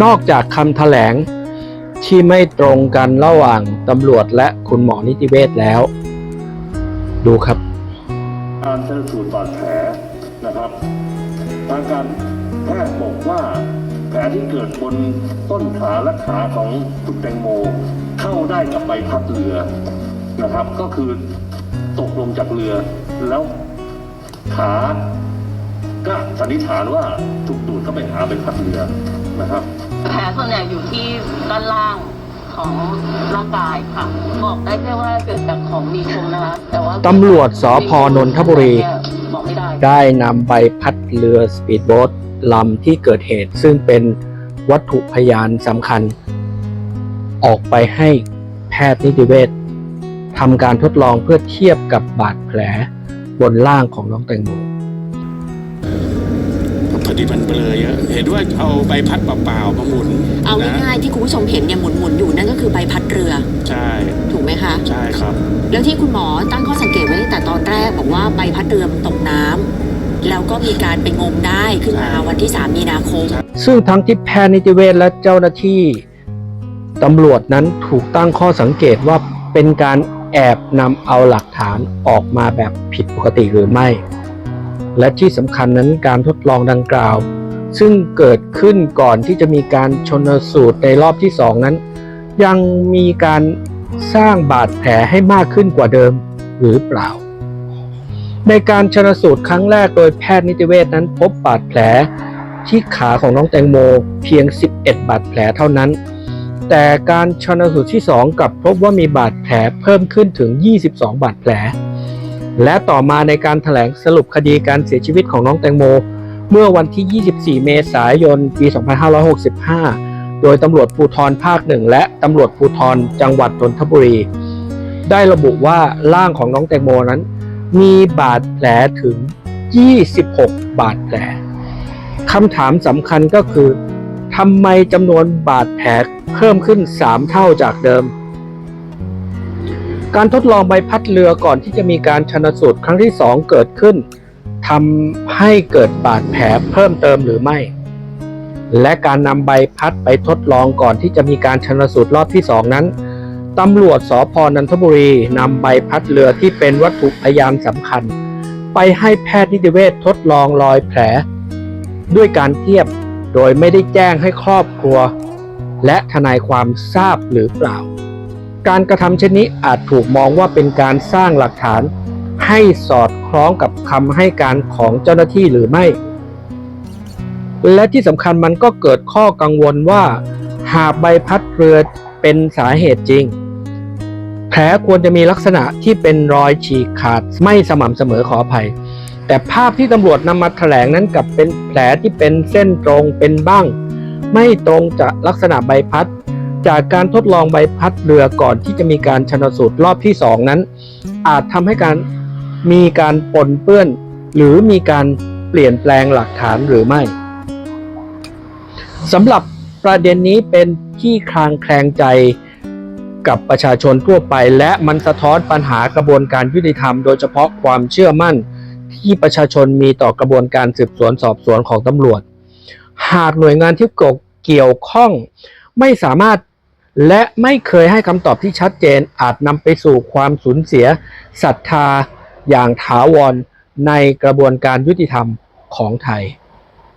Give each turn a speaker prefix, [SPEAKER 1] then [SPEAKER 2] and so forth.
[SPEAKER 1] นอกจากคำแถลงที่ไม่ตรงกันระหว่างตำรวจและคุณหมอนิติเวชแล้ว ดูครับ
[SPEAKER 2] การชันสูตรบาดแผลนะครับ ทางการแพทย์บอกว่าแผลที่เกิดบนต้นขาและขาของคุณแตงโม เข้าได้กับใบพัดเรือนะครับ ก็คือตกลงจากเรือแล้วขาก็สันนิษฐานว่าถูกดูดเข้าไปหาใบพัดเรือ นะครับ
[SPEAKER 3] แผลส่วนใหญ่อยู่ที่ด้านล่างของร่างกายค่ะ บอกได้แค่ว่าเกิดจากของมีคมนะคะแต่ว่า
[SPEAKER 1] ตำรวจสพนนทบุรี
[SPEAKER 3] บอกไม่ได้
[SPEAKER 1] ได้นำใบพัดเรือสปีดโบ๊ทลำที่เกิดเหตุ ซึ่งเป็นวัตถุพยานสำคัญ ออกไปให้แพทย์นิติเวชทำการทดลองเพื่อเทียบกับบาดแผลบนล่างของน้องแตงโม
[SPEAKER 4] พอ ดีมันเบลอเยอะ เห็นว่าเอาใบพัดเปล่าๆมาหมุน
[SPEAKER 5] เอา
[SPEAKER 4] นะ
[SPEAKER 5] ง่ายๆที่คุณผู้ชมเห็นเนี่ยหมุนๆอยู่นั่นก็คือใบพัดเรือ
[SPEAKER 4] ใช่
[SPEAKER 5] ถูกไหมคะ
[SPEAKER 4] ใช่ครับ
[SPEAKER 5] แล้วที่คุณหมอตั้งข้อสังเกตไว้ตั้งแต่ตอนแรกบอกว่าใบพัดเรือมันตกน้ำแล้วก็มีการไปงมได้ขึ้นมาวันที่ 3 มีนาคม
[SPEAKER 1] ซึ่งทั้งที่แพทย์นิติเวชและเจ้าหน้าที่ตำรวจนั้นถูกตั้งข้อสังเกตว่าเป็นการแอบนำเอาหลักฐานออกมาแบบผิดปกติหรือไม่ และที่สำคัญนั้นการทดลองดังกล่าว ซึ่งเกิดขึ้นก่อนที่จะมีการชนสูตรในรอบที่สองนั้น ยังมีการสร้างบาดแผลให้มากขึ้นกว่าเดิมหรือเปล่า ในการชนสูตรครั้งแรกโดยแพทย์นิติเวชนั้นพบบาดแผลที่ขาของน้องแตงโมเพียง 11 บาดแผลเท่านั้น แต่การชนสูตรที่ 2กลับพบว่ามีบาดแผลเพิ่มขึ้นถึง 22 บาดแผล และต่อมาในการถแถลงสรุปคดีการเสียชีวิตของน้องแตงโม เมื่อวันที่ 24 เมษายน ปี 2565 โดยตำรวจภูธรภาคหนึ่งและตำรวจภูธรจังหวัดนนทบุรี ได้ระบุว่าร่างของน้องแตงโมนั้น มีบาดแผลถึง 26 บาดแผลคำถามสำคัญก็คือทำไมจำนวนบาดแผลเพิ่มขึ้น 3 เท่าจากเดิม การทดลองใบพัดเรือก่อนที่จะมีการชนสูตรครั้งที่ 2 เกิดขึ้นทำให้เกิดบาดแผลเพิ่มเติมหรือไม่ และการนำใบพัดไปทดลองก่อนที่จะมีการชนสูตรรอบที่ 2 นั้นตำรวจสพนันทบุรีนำใบพัดเรือที่เป็นวัตถุพยานสำคัญ ไปให้แพทย์นิติเวชทดลองรอยแผล ด้วยการเทียบโดยไม่ได้แจ้งให้ครอบครัว และทนายความทราบหรือเปล่า การกระทำเช่นนี้อาจถูกมองว่าเป็นการสร้างหลักฐานให้สอดคล้องกับคำให้การของเจ้าหน้าที่หรือไม่ และที่สำคัญมันก็เกิดข้อกังวลว่า หากใบพัดเรือเป็นสาเหตุจริง แผลควรจะมีลักษณะที่เป็นรอยฉีกขาดไม่สม่ำเสมอขออภัย แต่ภาพที่ตำรวจนำมาแถลงนั้นกับเป็นแผลที่เป็นเส้นตรงเป็นบ้าง ไม่ตรงจากลักษณะใบพัด จากการทดลองใบพัดเรือก่อนที่จะมีการชนสูตรรอบที่สองนั้น อาจทำให้การมีการปนเปื้อน หรือมีการเปลี่ยนแปลงหลักฐานหรือไม่สำหรับประเด็นนี้เป็นที่คลางแคลงใจกับประชาชนทั่วไป และมันสะท้อนปัญหากระบวนการยุติธรรมโดยเฉพาะความเชื่อมั่น ที่ประชาชนมีต่อกระบวนการสืบสวนสอบสวนของตำรวจ หากหน่วยงานที่เกี่ยวข้องไม่สามารถ และไม่เคยให้คำตอบที่ชัดเจนอาจนำไปสู่ความสูญเสียศรัทธาอย่างถาวรในกระบวนการยุติธรรมของไทย